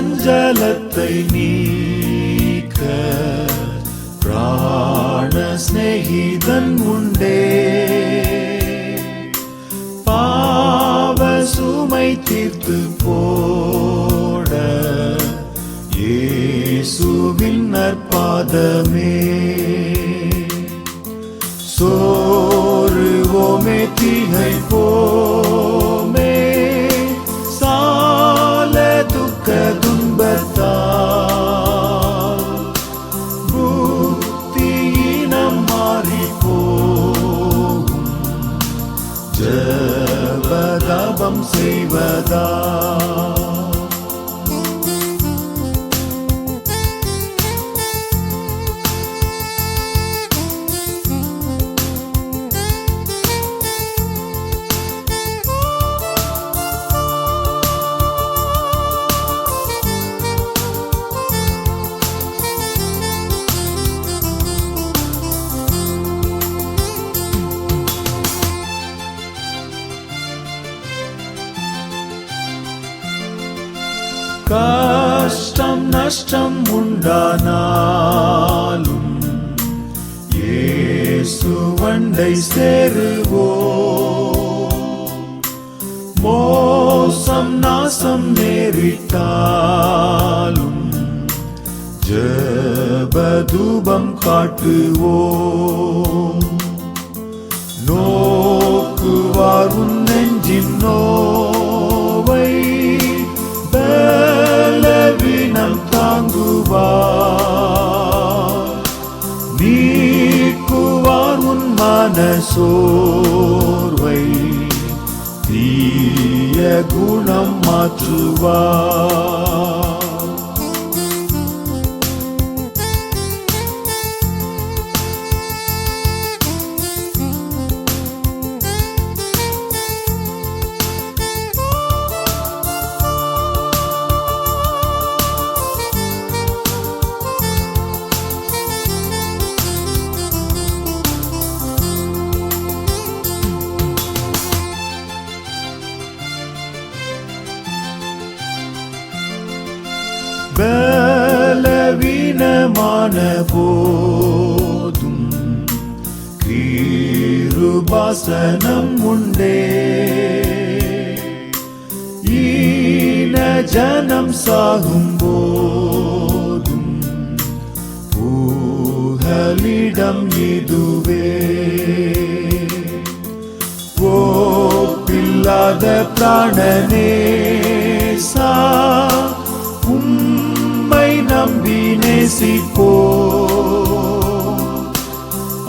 சஞ்சலத்தை நீக்க பிராண சிநேகிதன் உண்டே. பாவ சுமை தீர்த்து போட இயேசுவின் நற்பாதமே. சோறுவோமே தீகை போமே ஜபதபம் செய்வதா? கஷ்டம் நஷ்டம் உண்டானாலும் இயேசு சேருவோ மோசம் நாசம் நேரிட்டாலும் ஜபதூபம் காட்டுவோ சோர்வை தீய குணம் மாற்றுவார். பலவீனமான போதும் கிருபாசனம் உண்டே. ஈன ஜனம் சாகும் போதும் பூகலிடம் இதுவே. ஓ ஓப்பில்லாத பிராணனே. நம்பி நேசிப்போ.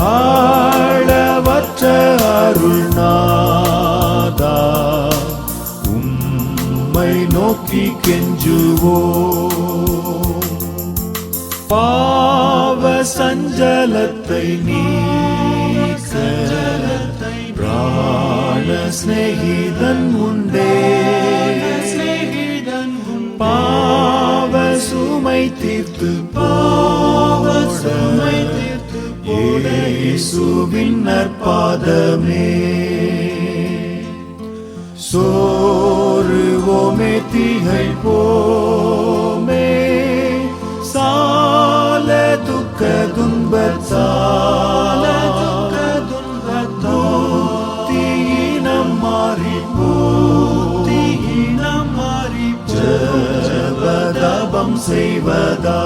ஆழவற்ற அருள்நாதா உம்மை நோக்கி கெஞ்சுவோ. பாவ சஞ்சலத்தை நீக்க பிராண சிநேகிதன் உண்டே பாதமே சோறுவோமே தீகை போமே. சால துக்க துன்பத் சால துக்க துன்பத்தோ தீயினம் மாறி போ தீயினம் மாறி ஜபதபம் செய்வதா?